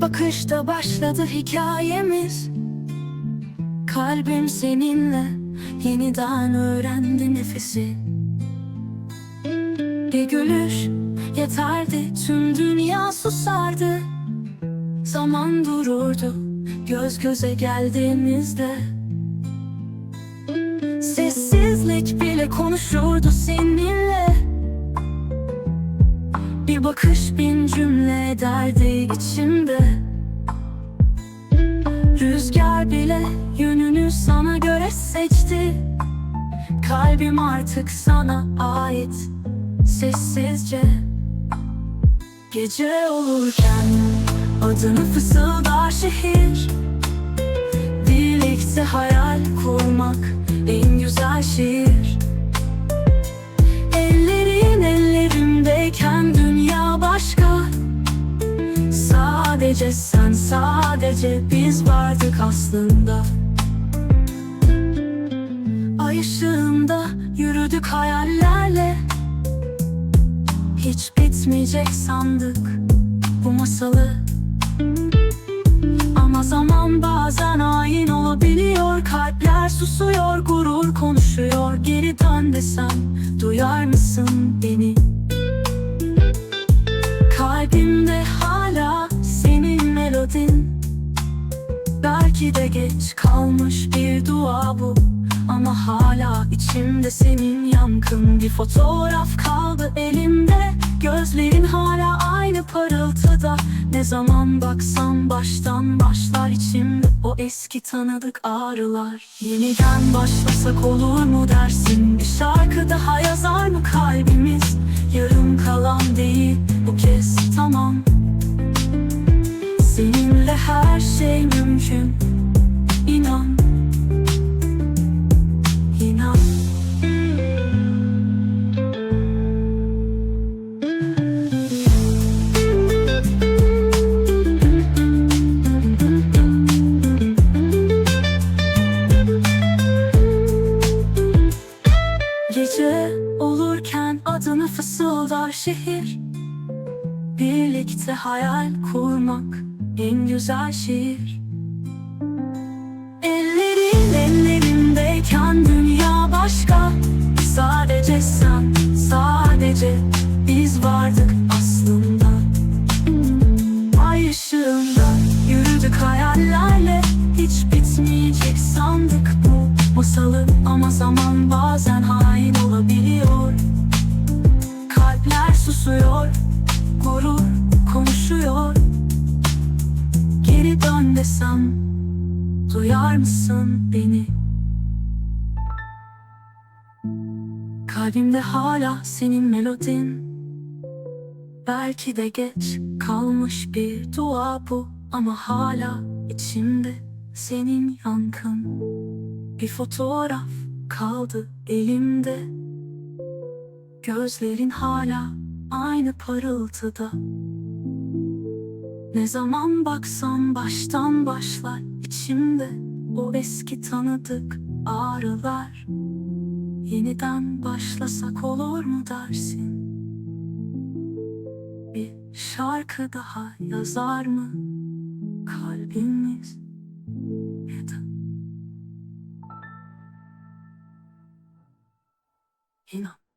Bakışta başladı hikayemiz. Kalbim seninle yeniden öğrendi nefesi. Bir gülüş yeterdi tüm dünya susardı. Zaman dururdu göz göze geldiğimizde. Sessizlik bile konuşurdu seninle Bir bakış bin cümle ederdi içimde. Rüzgar bile yönünü sana göre seçti. Kalbim artık sana ait sessizce. Gece olurken adını fısıldar şehir. Birlikte hayal kurmak en güzel şiir Sen sadece biz vardık aslında. Ay ışığında yürüdük hayallerle. Hiç bitmeyecek sandık bu masalı. Ama zaman bazen hain olabiliyor Kalpler susuyor, gurur konuşuyor. Geri dön desem duyar mısın Belki de geç kalmış bir dua bu. Ama hala içimde senin yankın. Bir fotoğraf kaldı elimde. Gözlerin hala aynı parıltıda. Ne zaman baksam baştan başlar içimde O eski tanıdık ağrılar. Yeniden başlasak olur mu dersin? Bir şarkı daha yazar mı kalbimiz? Yarım kalan değil bu kez tamam her şey mümkün. İnan. İnan. Gece olurken adını fısıldar şehir. Birlikte hayal kurmak en güzel şiir. Ellerin ellerimdeyken dünya başka. Sadece sen, sadece biz vardık aslında. Ay ışığında yürüdük hayallerle. Hiç bitmeyecek sandık bu masalı. Ama zaman bazen hain olabiliyor. Kalpler susuyor, gurur konuşuyor Geri dön desem duyar mısın beni? Kalbimde hala senin melodin. Belki de geç kalmış bir dua bu Ama hala içimde senin yankın. Bir fotoğraf kaldı elimde. Gözlerin hala aynı parıltıda Ne zaman baksam baştan başlar içimde O eski tanıdık ağrılar Yeniden başlasak olur mu dersin? Bir şarkı daha yazar mı kalbimiz ya da inan.